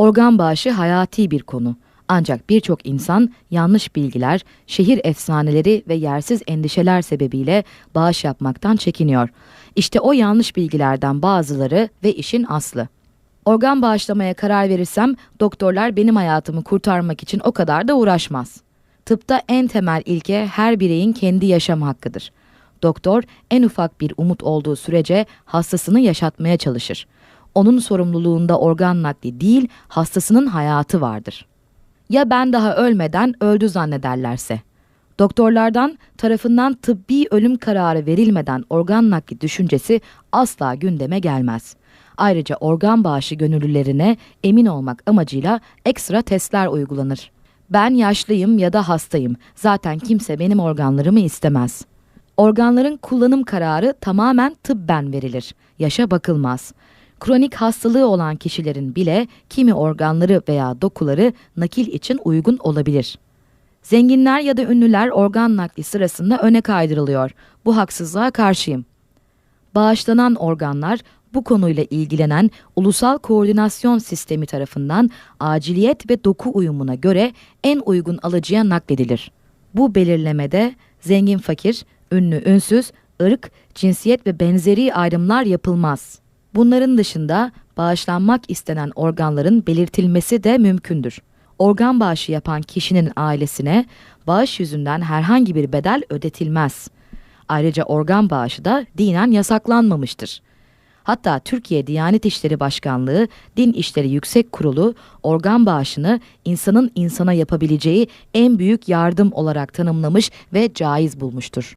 Organ bağışı hayati bir konu. Ancak birçok insan yanlış bilgiler, şehir efsaneleri ve yersiz endişeler sebebiyle bağış yapmaktan çekiniyor. İşte o yanlış bilgilerden bazıları ve işin aslı. Organ bağışlamaya karar verirsem doktorlar benim hayatımı kurtarmak için o kadar da uğraşmaz. Tıpta en temel ilke her bireyin kendi yaşam hakkıdır. Doktor en ufak bir umut olduğu sürece hastasını yaşatmaya çalışır. Onun sorumluluğunda organ nakli değil, hastasının hayatı vardır. Ya ben daha ölmeden öldü zannederlerse? Doktorlardan tarafından tıbbi ölüm kararı verilmeden organ nakli düşüncesi asla gündeme gelmez. Ayrıca organ bağışı gönüllülerine emin olmak amacıyla ekstra testler uygulanır. Ben yaşlıyım ya da hastayım. Zaten kimse benim organlarımı istemez. Organların kullanım kararı tamamen tıbben verilir. Yaşa bakılmaz. Kronik hastalığı olan kişilerin bile kimi organları veya dokuları nakil için uygun olabilir. Zenginler ya da ünlüler organ nakli sırasında öne kaydırılıyor. Bu haksızlığa karşıyım. Bağışlanan organlar bu konuyla ilgilenen Ulusal Koordinasyon Sistemi tarafından aciliyet ve doku uyumuna göre en uygun alıcıya nakledilir. Bu belirlemede zengin fakir, ünlü ünsüz, ırk, cinsiyet ve benzeri ayrımlar yapılmaz. Bunların dışında bağışlanmak istenen organların belirtilmesi de mümkündür. Organ bağışı yapan kişinin ailesine bağış yüzünden herhangi bir bedel ödetilmez. Ayrıca organ bağışı da dinen yasaklanmamıştır. Hatta Türkiye Diyanet İşleri Başkanlığı Din İşleri Yüksek Kurulu organ bağışını insanın insana yapabileceği en büyük yardım olarak tanımlamış ve caiz bulmuştur.